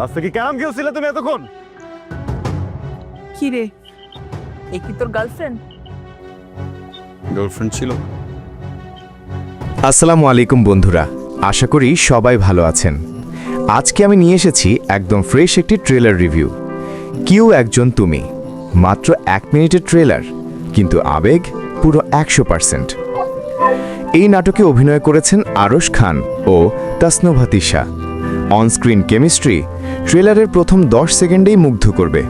রাস্তা কি কেমন গেছিলে তুমি এতক্ষণ? কি রে? এ কি তোর গার্লফ্রেন্ড গার্লফ্রেন্ড ছিল। আসসালামু আলাইকুম বন্ধুরা আশা করি সবাই ভালো আছেন। আজকে আমি নিয়ে এসেছি একদম ফ্রেশ একটি ট্রেলার রিভিউ কিউ একজন তুমি মাত্র এক মিনিটের ট্রেলার কিন্তু আবেগ পুরো একশো পার্সেন্ট এই নাটকে অভিনয় করেছেন আরশ খান ও তাসনোভা তিশা। অনস্ক্রিন কেমিস্ট্রি ট্রেলারের প্রথম দশ সেকেন্ডেই মুগ্ধ করবে।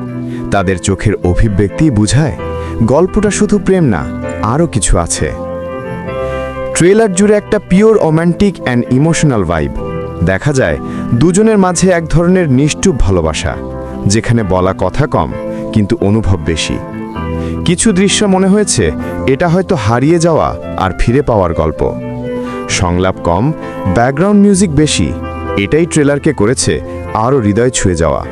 তাদের চোখের অভিব্যক্তি বুঝায়, গল্পটা শুধু প্রেম না, আরও কিছু আছে। ট্রেলার জুড়ে একটা pure romantic and emotional vibe. দেখা যায়, দুজনের মাঝে এক ধরনের নিষ্ঠুপ ভালোবাসা, যেখানে বলা কথা কম, কিন্তু অনুভব বেশি। কিছু দৃশ্য মনে হয়েছে, এটা হয়তো হারিয়ে যাওয়া আর ফিরে পাওয়ার গল্প। সংলাপ কম, ব্যাকগ্রাউন্ড মিউজিক বেশি এটাই ট্রেলারকে করেছে আরও হৃদয় ছুঁয়ে যাওয়া।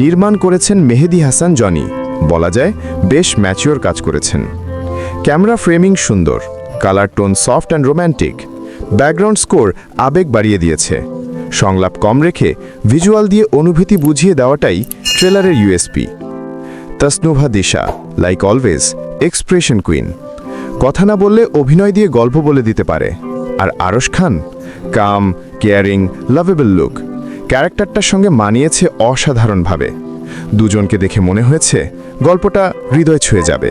নির্মাণ করেছেন মেহেদি হাসান জনি। বলা যায়, বেশ ম্যাচিওর কাজ করেছেন। ক্যামেরা ফ্রেমিং সুন্দর, colour tone soft and romantic, background score আবেগ বাড়িয়ে দিয়েছে। সংলাপ কম রেখে ভিজুয়াল দিয়ে অনুভূতি বুঝিয়ে দেওয়াটাই ট্রেলারের USP Tasnova Tisha like always expression queen কথা না বললে অভিনয় দিয়ে গল্প বলে দিতে পারে। আর Arash Khan calm, caring, lovable look. ক্যারেক্টারটার সঙ্গে মানিয়েছে অসাধারণভাবে। দুজনকে দেখে মনে হয়েছে গল্পটা হৃদয় ছুঁয়ে যাবে।